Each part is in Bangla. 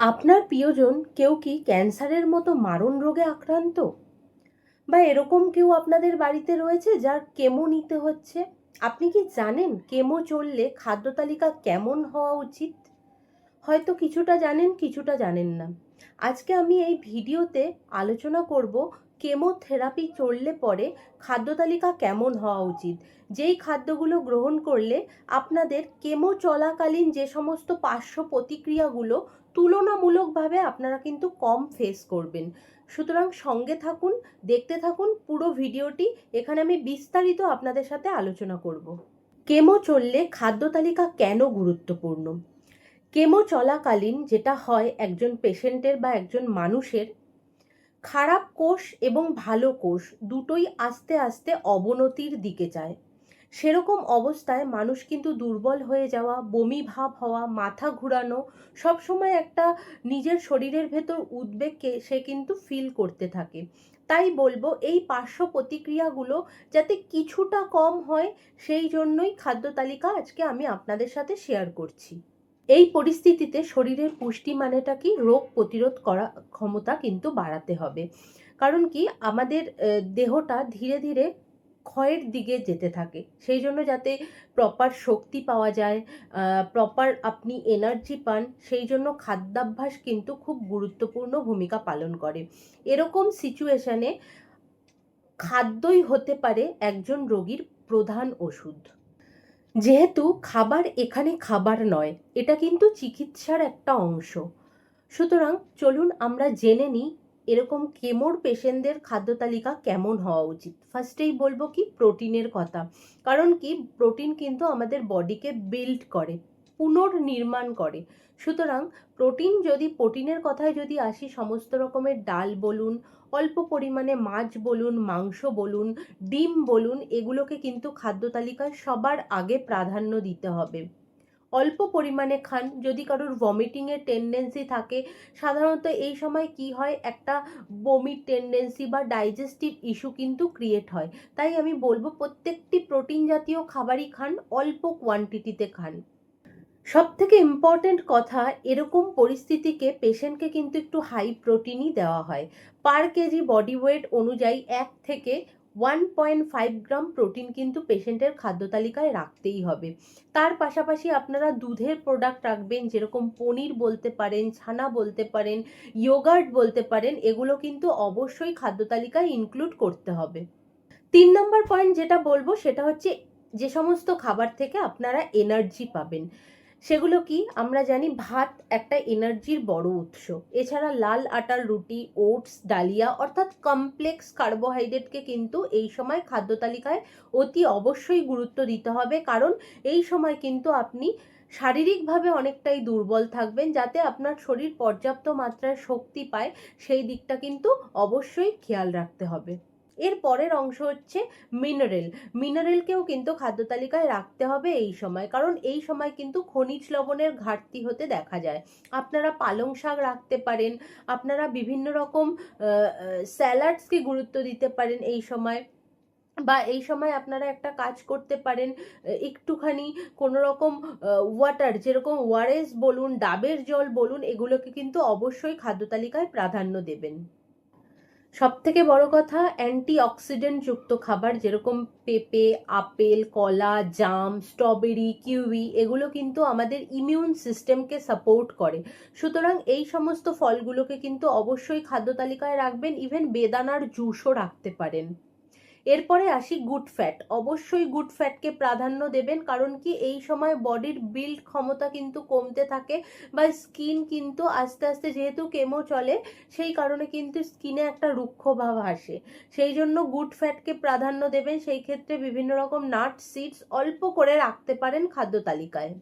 আপনার প্রিয়জন কেউ কি ক্যান্সারের মতো মারণ রোগে আক্রান্ত? বা এরকম কেউ আপনাদের বাড়িতে রয়েছে যার কেমো নিতে হচ্ছে? আপনি কি জানেন কেমো চললে খাদ্য তালিকা কেমন হওয়া উচিত? হয়তো কিছুটা জানেন কিছুটা জানেন না। আজকে আমি এই ভিডিওতে আলোচনা করব কেমোথেরাপি চললে পরে খাদ্য তালিকা কেমন হওয়া উচিত? যেই খাদ্যগুলো গ্রহণ করলে আপনাদের কেমো চলাকালীন যে সমস্ত পার্শ্ব প্রতিক্রিয়াগুলো তুলনামূলকভাবে আপনারা কিন্তু কম ফেস করবেন। সুতরাং সঙ্গে থাকুন, দেখতে থাকুন, পুরো ভিডিওটি। এখানে আমি বিস্তারিত আপনাদের সাথে আলোচনা করব। কেমো চললে খাদ্য তালিকা কেন গুরুত্বপূর্ণ? কেমো চলাকালীন যেটা হয় একজন পেশেন্টের বা একজন মানুষের, খারাপ কোষ এবং ভালো কোষ দুটোই আস্তে আস্তে অবনতির দিকে যায়। সেরকম অবস্থায় মানুষ কিন্তু দুর্বল হয়ে যাওয়া, বমি ভাব হওয়া, মাথা ঘুরানো সবসময় একটা নিজের শরীরের ভেতর উদ্বেগকে সে কিন্তু ফিল করতে থাকে। তাই বলব এই পার্শ্ব প্রতিক্রিয়াগুলো যাতে কিছুটা কম হয়, সেই জন্যই খাদ্য তালিকা আজকে আমি আপনাদের সাথে শেয়ার করছি। এই পরিস্থিতিতে শরীরের পুষ্টি মানেটা কি রোগ প্রতিরোধ করা ক্ষমতা কিন্তু বাড়াতে হবে। কারণ কি আমাদের দেহটা ধীরে ধীরে ক্ষয়ের দিকে যেতে থাকে। সেই জন্য যাতে প্রপার শক্তি পাওয়া যায় প্রপার আপনি এনার্জি পান, সেই জন্য খাদ্যাভ্যাস কিন্তু খুব গুরুত্বপূর্ণ ভূমিকা পালন করে। এরকম সিচুয়েশানে খাদ্যই হতে পারে একজন রোগীর প্রধান ওষুধ। যেহেতু খাবার এখানে খাবার নয়, এটা কিন্তু চিকিৎসার একটা অংশ। সুতরাং চলুন আমরা জেনে নিই এরকম কেমোর পেশেন্টদের খাদ্য তালিকা কেমন হওয়া উচিত? ফার্স্টেই বলব কি প্রোটিনের কথা। কারণ কি প্রোটিন কিন্তু আমাদের বডিকে বিল্ড করে, পুনর্নির্মাণ করে। সুতরাং প্রোটিন যদি প্রোটিনের কথায় যদি আসি, সমস্ত রকমের ডাল বলুন, অল্প পরিমাণে মাছ বলুন, মাংস বলুন, ডিম বলুন, এগুলোকে কিন্তু খাদ্য তালিকায় সবার আগে প্রাধান্য দিতে হবে। অল্প পরিমাণে খান। যদি কারোর ভমিটিংয়ের টেন্ডেন্সি থাকে, সাধারণত এই সময় কি হয়? একটা বমির টেন্ডেন্সি বা ডাইজেস্টিভ ইস্যু কিন্তু ক্রিয়েট হয়। তাই আমি বলব প্রত্যেকটি প্রোটিন জাতীয় খাবারই খান, অল্প কোয়ান্টিটিতে খান। সব থেকে ইম্পর্টেন্ট কথা, এরকম পরিস্থিতিকে পেশেন্টকে কিন্তু একটু হাই প্রোটিনই দেওয়া হয়। পার কেজি বডি ওয়েট অনুযায়ী এক থেকে one point five gram protein কিন্তু পেশেন্টের খাদ্য তালিকায় রাখতেই হবে। তার পাশাপাশি আপনারা দুধের প্রোডাক্ট রাখবেন, যেরকম পনির বলতে পারেন, ছানা বলতে পারেন ইয়োগার্ট বলতে পারেন, এগুলো কিন্তু অবশ্যই খাদ্য তালিকায় ইনক্লুড করতে হবে। তিন নম্বর পয়েন্ট যেটা বলব সেটা হচ্ছে যে সমস্ত খাবার থেকে আপনারা এনার্জি পাবেন। সেগুলো কি? আমরা জানি ভাত একটা এনার্জির বড় উৎস। এছাড়া লাল আটার রুটি, ওটস, ডালিয়া অর্থাৎ কমপ্লেক্স কার্বোহাইড্রেটকে কিন্তু এই সময় খাদ্য তালিকায় অতি অবশ্যই গুরুত্ব দিতে হবে। কারণ এই সময় কিন্তু আপনি শারীরিকভাবে অনেকটাই দুর্বল থাকবেন যাতে আপনার শরীর পর্যাপ্ত মাত্রায় শক্তি পায়। সেই দিকটা কিন্তু অবশ্যই খেয়াল রাখতে হবে। এর পরের অংশ হচ্ছে মিনারেল মিনারেলকেও কিন্তু খাদ্য তালিকায় রাখতে হবে এই সময়, কারণ এই সময় কিন্তু খনিজ লবণের ঘাটতি হতে দেখা যায়। আপনারা পালং শাক রাখতে পারেন, আপনারা বিভিন্ন রকম স্যালাডসকে গুরুত্ব দিতে পারেন এই সময়, বা এই সময় আপনারা একটা কাজ করতে পারেন একটুখানি কোনো রকম ওয়াটার যেরকম ওয়ারেস বলুন, ডাবের জল বলুন, এগুলোকে কিন্তু অবশ্যই খাদ্য তালিকায় প্রাধান্য দেবেন। সব থেকে বড় কথা অ্যান্টি অক্সিডেন্ট যুক্ত খাবার যেরকম পেঁপে, আপেল, কলা, জাম স্ট্রবেরি কিউই এগুলো কিন্তু আমাদের ইমিউন সিস্টেমকে সাপোর্ট করে। সুতরাং এই সমস্ত ফলগুলোকে কিন্তু অবশ্যই খাদ্য তালিকায় রাখবেন ইভেন বেদানার জুসও রাখতে পারেন। এরপরে আসি গুড ফ্যাট অবশ্যই গুড ফ্যাটকে প্রাধান্য দেবেন, কারণ কি এই সময় বডির বিল্ড ক্ষমতা কিন্তু কমতে থাকে বা স্কিন কিন্তু আস্তে আস্তে যেহেতু কেমো চলে, সেই কারণে কিন্তু স্কিনে একটা রুক্ষ ভাব আসে। সেই জন্য গুড ফ্যাটকে প্রাধান্য দেবেন, সেই ক্ষেত্রে বিভিন্ন রকম নাট সিডস অল্প করে রাখতে পারেন খাদ্য তালিকায়।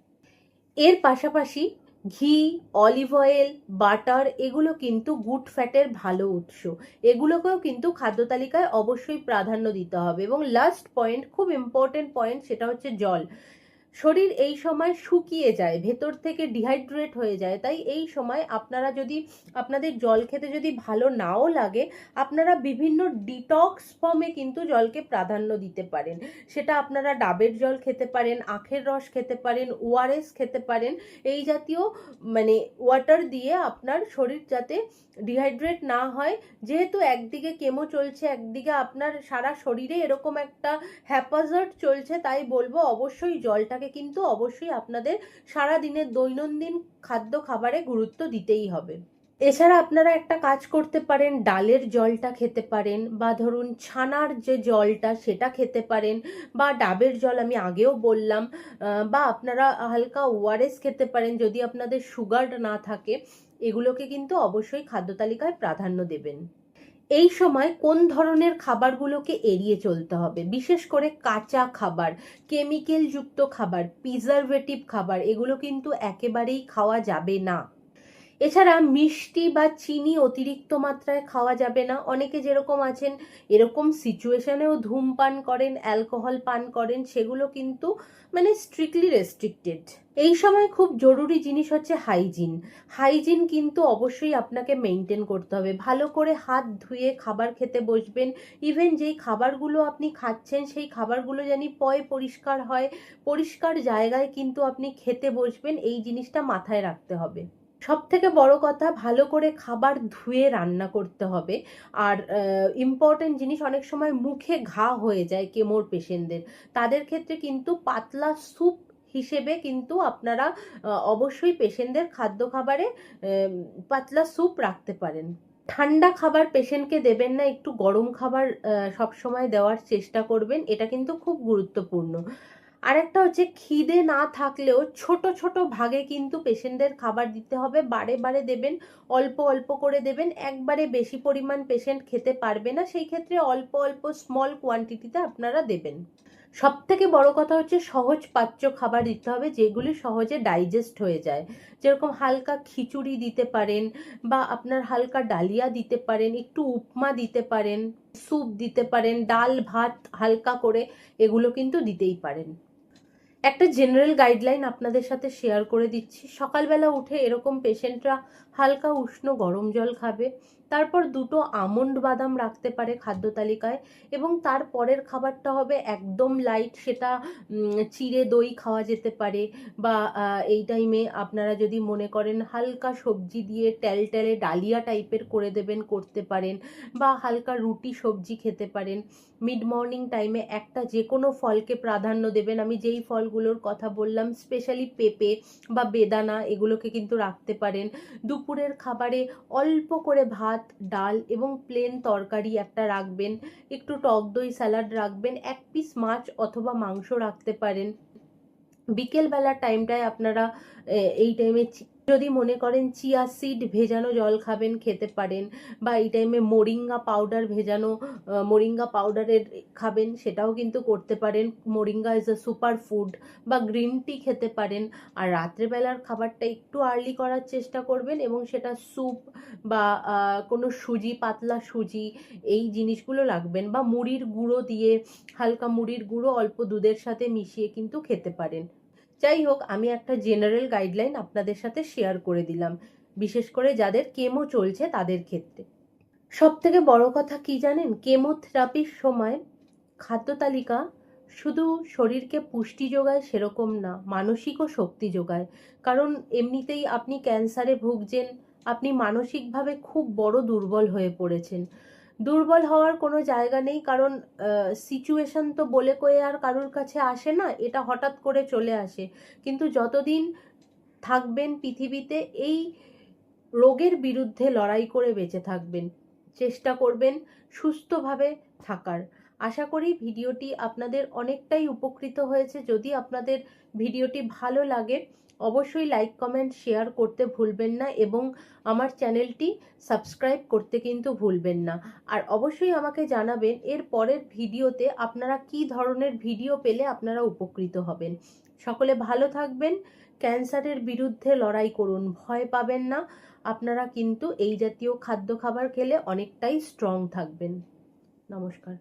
এর পাশাপাশি ঘি অলিভ অয়েল বাটার এগুলো কিন্তু গুড ফ্যাটের ভালো উৎস। এগুলোকেও কিন্তু খাদ্য তালিকায় অবশ্যই প্রাধান্য দিতে হবে। এবং লাস্ট পয়েন্ট খুব ইম্পর্টেন্ট পয়েন্ট সেটা হচ্ছে জল। শরীর এই সময় শুকিয়ে যায়, ভেতর থেকে ডিহাইড্রেট হয়ে যায়। তাই এই সময় আপনারা যদি, আপনাদের জল খেতে যদি ভালো নাও লাগে, আপনারা বিভিন্ন ডিটক্স ফর্মে কিন্তু জলকে প্রাধান্য দিতে পারেন। সেটা আপনারা ডাবের জল খেতে পারেন, আখের রস খেতে পারেন ওআরএস খেতে পারেন। এই জাতীয় মানে ওয়াটার দিয়ে আপনার শরীর যাতে ডিহাইড্রেট না হয়। যেহেতু একদিকে কেমো চলছে, একদিকে আপনার সারা শরীরে এরকম একটা হ্যাপাজার্ড চলছে, তাই বলব অবশ্যই জলটাকে কিন্তু অবশ্যই আপনাদের সারা দিনের দৈনন্দিন খাদ্য খাবারে গুরুত্ব দিতেই হবে। এছাড়া আপনারা একটা কাজ করতে পারেন, ডালের জলটা খেতে পারেন বা ধরুন ছানার যে জলটা সেটা খেতে পারেন বা ডাবের জল আমি আগেও বললাম বা আপনারা হালকা ওআরএস খেতে পারেন যদি আপনাদের সুগার না থাকে, এগুলোকে কিন্তু অবশ্যই খাদ্য তালিকায় প্রাধান্য দেবেন। এই সময় কোন ধরনের খাবারগুলোকে এড়িয়ে চলতে হবে? বিশেষ করে কাঁচা খাবার কেমিক্যাল যুক্ত খাবার প্রিজারভেটিভ খাবার, এগুলো কিন্তু একেবারেই খাওয়া যাবে না। এছাড়া মিষ্টি বা চিনি অতিরিক্ত মাত্রায় খাওয়া যাবে না। অনেকে যেরকম আছেন, এরকম সিচুয়েশনেও ধূমপান করেন অ্যালকোহল পান করেন, সেগুলো কিন্তু মানে স্ট্রিক্টলি রেস্ট্রিক্টেড এই সময় খুব জরুরি জিনিস হচ্ছে হাইজিন হাইজিন কিন্তু অবশ্যই আপনাকে মেনটেন করতে হবে। ভালো করে হাত ধুয়ে খাবার খেতে বসবেন। ইভেন যেই খাবারগুলো আপনি খাচ্ছেন, সেই খাবারগুলো জানি পয় পরিষ্কার হয়। পরিষ্কার জায়গায় কিন্তু আপনি খেতে বসবেন। এই জিনিসটা মাথায় রাখতে হবে। সব থেকে বড় কথা ভালো করে খাবার ধুয়ে রান্না করতে হবে। আর ইম্পর্টেন্ট জিনিস অনেক সময় মুখে ঘা হয়ে যায় কেমোর পেশেন্টদের। তাদের ক্ষেত্রে কিন্তু পাতলা স্যুপ হিসেবে কিন্তু আপনারা অবশ্যই পেশেন্টদের খাদ্য খাবারে পাতলা স্যুপ রাখতে পারেন। ঠান্ডা খাবার পেশেন্টকে দেবেন না, একটু গরম খাবার সবসময় দেওয়ার চেষ্টা করবেন, এটা কিন্তু খুব গুরুত্বপূর্ণ। আরেকটা হচ্ছে খিদে না থাকলেও ছোট ছোট ভাগে কিন্তু পেশেন্টদের খাবার দিতে হবে। বারে বারে দেবেন, অল্প অল্প করে দেবেন। একবারে বেশি পরিমাণ পেশেন্ট খেতে পারবে না। সেই ক্ষেত্রে অল্প অল্প স্মল কোয়ান্টিটিতে আপনারা দেবেন। সব থেকে বড় কথা হচ্ছে সহজ পাচ্য খাবার দিতে হবে, যেগুলি সহজে ডাইজেস্ট হয়ে যায়। যেরকম হালকা খিচুড়ি দিতে পারেন বা আপনার হালকা ডালিয়া দিতে পারেন, একটু উপমা দিতে পারেন, স্যুপ দিতে পারেন, ডাল, ভাত হালকা করে এগুলো কিন্তু দিতেই পারেন। একটা জেনারেল গাইডলাইন আপনাদের সাথে শেয়ার করে দিচ্ছি। সকালবেলা উঠে এরকম পেশেন্টরা হালকা উষ্ণ গরম জল খাবে। তারপর দুটো আমন্ড বাদাম রাখতে পারে খাদ্য তালিকায় এবং তার পরের খাবারটা হবে একদম লাইট সেটা চিড়ে দই খাওয়া যেতে পারে বা এই টাইমে আপনারা যদি মনে করেন হালকা সবজি দিয়ে টেলে ডালিয়া টাইপের করে দেবেন, করতে পারেন বা হালকা রুটি সবজি খেতে পারেন। মিড মর্নিং টাইমে একটা যে কোনো ফলকে প্রাধান্য দেবেন। আমি যেই ফলগুলোর কথা বললাম স্পেশালি পেঁপে বা বেদানা, এগুলোকে কিন্তু রাখতে পারেন। দুপুরের খাবারে অল্প করে ভাত, ডাল এবং প্লেন তরকারি একটা রাখবেন। একটু টক দই স্যালাড রাখবেন। এক পিস মাছ অথবা মাংস রাখতে পারেন। বিকেলবেলার টাইমটায় আপনারা এই টাইমে যদি মনে করেন চিয়া সিড ভেজানো জল খাবেন, খেতে পারেন বা এই টাইমে মোরিঙ্গা পাউডার ভেজানো মোরিঙ্গা পাউডারের খাবেন, সেটাও কিন্তু করতে পারেন। Moringa is a super food বা গ্রিন টি খেতে পারেন। আর রাত্রেবেলার খাবারটা একটু আর্লি করার চেষ্টা করবেন এবং সেটা স্যুপ বা কোনো সুজি, পাতলা সুজি, এই জিনিসগুলো লাগবেন বা মুড়ির গুঁড়ো দিয়ে, হালকা মুড়ির গুঁড়ো অল্প দুধের সাথে মিশিয়ে কিন্তু খেতে পারেন। যাই হোক, আমি একটা জেনারেল গাইডলাইন আপনাদের সাথে শেয়ার করে দিলাম, বিশেষ করে যাদের কেমো চলছে তাদের ক্ষেত্রে। সব থেকে বড় কথা কি জানেন? কেমোথেরাপির সময় খাদ্য তালিকা শুধু শরীরকে পুষ্টি যোগায় সেরকম না, মানসিকও শক্তি যোগায়। কারণ এমনিতেই আপনি ক্যান্সারে ভুগছেন, আপনি মানসিকভাবে খুব বড় দুর্বল হয়ে পড়েছেন। দুর্বল হওয়ার কোনো জায়গা নেই, কারণ সিচুয়েশন তো বলে কয়ে আর কারোর কাছে আসে না, এটা হঠাৎ করে চলে আসে। কিন্তু যতদিন থাকবেন পৃথিবীতে, এই রোগের বিরুদ্ধে লড়াই করে বেঁচে থাকবেন। চেষ্টা করবেন সুস্থভাবে থাকার। আশা করি ভিডিওটি আপনাদের অনেকটাই উপকৃত হয়েছে। যদি আপনাদের ভিডিওটি ভালো লাগে, অবশ্যই লাইক কমেন্ট শেয়ার করতে ভুলবেন না এবং আমার চ্যানেলটি সাবস্ক্রাইব করতে কিন্তু ভুলবেন না। আর অবশ্যই আমাকে জানাবেন এর পরের ভিডিওতে আপনারা কি ধরনের ভিডিও পেলে আপনারা উপকৃত হবেন। সকলে ভালো থাকবেন, ক্যান্সারের বিরুদ্ধে লড়াই করুন, ভয় পাবেন না, আপনারা কিন্তু এই জাতীয় খাদ্য খাবার খেলে অনেকটাই স্ট্রং থাকবেন। নমস্কার।